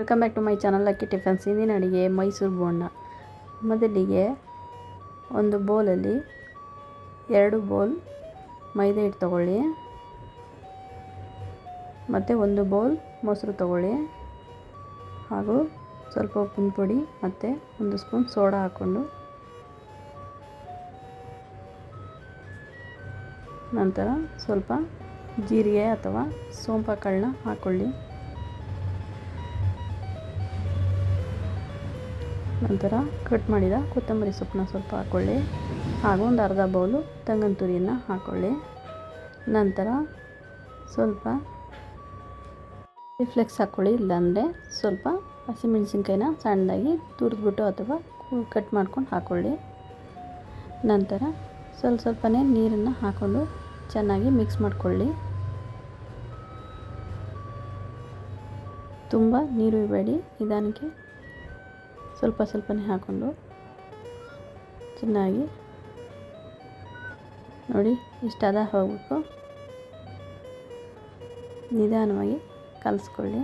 Welcome back to my channel ಅಕ್ಕಿ tiffins ಇಂದಿನ ಅಡುಗೆ ಮೈಸೂರು ಬೋಂಡ. ಮೊದಲಿಗೆ ಒಂದು ಬೌಲಲ್ಲಿ ಎರಡು ಬೌಲ್ ಮೈದಾ ಹಿಟ್ಟು ತಗೊಳ್ಳಿ. ಮತ್ತು ಒಂದು ಬೌಲ್ ಮೊಸರು ತಗೊಳ್ಳಿ. ಹಾಗೂ ಸ್ವಲ್ಪ ಉಪ್ಪಿನ ಪುಡಿ ಮತ್ತು ಒಂದು ಸ್ಪೂನ್ ಸೋಡಾ ಹಾಕ್ಕೊಂಡು. ನಂತರ ಸ್ವಲ್ಪ ಜೀರಿಗೆ ಅಥವಾ ಸೋಂಪು ಕಾಳನ್ನ ಹಾಕ್ಕೊಳ್ಳಿ ನಂತರ ಕಟ್ ಮಾಡಿದ ಕೊತ್ತಂಬರಿ ಸೊಪ್ಪನ್ನ ಸ್ವಲ್ಪ ಹಾಕ್ಕೊಳ್ಳಿ ಹಾಗೂ ಒಂದು ಅರ್ಧ ಬೌಲು ತೆಂಗಿನ ತುರಿಯನ್ನು ಹಾಕ್ಕೊಳ್ಳಿ ನಂತರ ಸ್ವಲ್ಪ ಫ್ಲೆಕ್ಸ್ ಹಾಕ್ಕೊಳ್ಳಿ ಇಲ್ಲಾಂದರೆ ಸ್ವಲ್ಪ ಹಸಿಮೆಣಸಿನ್ಕಾಯಿನ ಸಣ್ಣದಾಗಿ ತುರಿದ್ಬಿಟ್ಟು ಅಥವಾ ಕಟ್ ಮಾಡ್ಕೊಂಡು ಹಾಕ್ಕೊಳ್ಳಿ ನಂತರ ಸ್ವಲ್ಪ ಸ್ವಲ್ಪನೇ ನೀರನ್ನು ಹಾಕ್ಕೊಂಡು ಚೆನ್ನಾಗಿ ಮಿಕ್ಸ್ ಮಾಡಿಕೊಳ್ಳಿ. ತುಂಬ ನೀರು ಇಡಬೇಡಿ ನಿಧಾನಕ್ಕೆ ಸ್ವಲ್ಪ ಸ್ವಲ್ಪನೇ ಹಾಕ್ಕೊಂಡು ಚೆನ್ನಾಗಿ ನೋಡಿ ಇಷ್ಟಾದ ಹೋಗಬೇಕು ನಿಧಾನವಾಗಿ ಕಲಿಸ್ಕೊಳ್ಳಿ.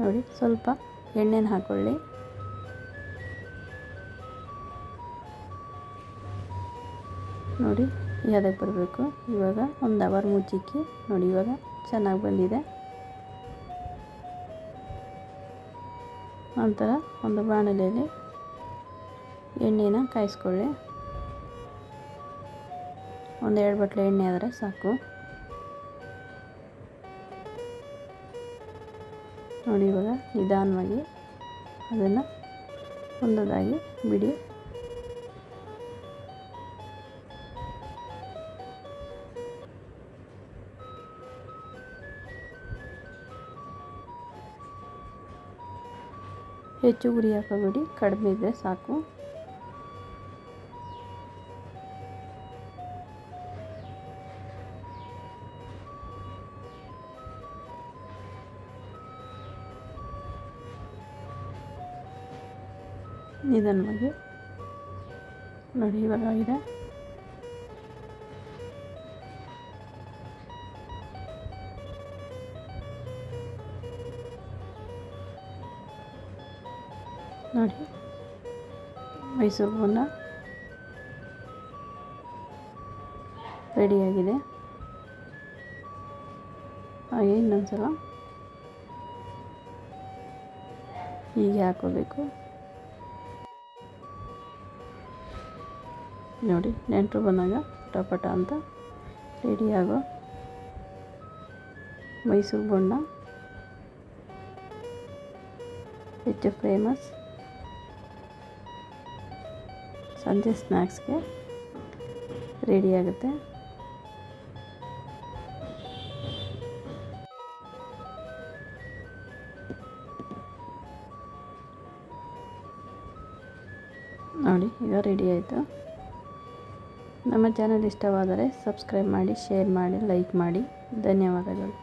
ನೋಡಿ ಸ್ವಲ್ಪ ಎಣ್ಣೆನ ಹಾಕ್ಕೊಳ್ಳಿ. ನೋಡಿ ಯಾವುದಕ್ಕೆ ಬರಬೇಕು. ಇವಾಗ ಒಂದು ಅವರ್ ಮುಚ್ಚಿಕ್ಕಿ ನೋಡಿ, ಇವಾಗ ಚೆನ್ನಾಗಿ ಬಂದಿದೆ. ನಂತರ ಒಂದು ಬಾಣಲೆಯಲ್ಲಿ ಎಣ್ಣೆನ ಕಾಯಿಸ್ಕೊಳ್ಳಿ. ಒಂದು ಎರಡು ಬಟ್ಲೆ ಎಣ್ಣೆ ಆದರೆ ಸಾಕು. ನೋಡಿ ಇವಾಗ ನಿಧಾನವಾಗಿ ಅದನ್ನು ಒಂದೊಂದಾಗಿ ಬಿಡಿ. ಹೆಚ್ಚು ಉರಿ ಹಾಕೋಬೇಡಿ ಕಡಿಮೆ ಇದ್ದರೆ ಸಾಕು. ನಿಧಾನವಾಗಿ. ನೋಡಿ ಇವಾಗ ಆಗಿದೆ ನೋಡಿ. ಮೈಸೂರು ಬೋನ ರೆಡಿಯಾಗಿದೆ. ಹಾಗೆ ಇನ್ನೊಂದ್ಸಲ. ಹೀಗೆ ಹಾಕೋಬೇಕು. ನೋಡಿ, ನೆಂಟರು ಬಂದಾಗ ಪಟಪಟ ಅಂತ ರೆಡಿಯಾಗೋ ಮೈಸೂರು ಬೋಂಡ. ಹೆಚ್ಚು ಫೇಮಸ್ ಸಂಜೆ ಸ್ನ್ಯಾಕ್ಸ್ಗೆ ರೆಡಿಯಾಗುತ್ತೆ ನೋಡಿ, ಈಗ ರೆಡಿ ಆಯಿತು. ನಮ್ಮ ಚಾನಲ್ ಇಷ್ಟವಾದರೆ ಸಬ್ಸ್ಕ್ರೈಬ್ ಮಾಡಿ, ಶೇರ್ ಮಾಡಿ, ಲೈಕ್ ಮಾಡಿ. ಧನ್ಯವಾದಗಳು.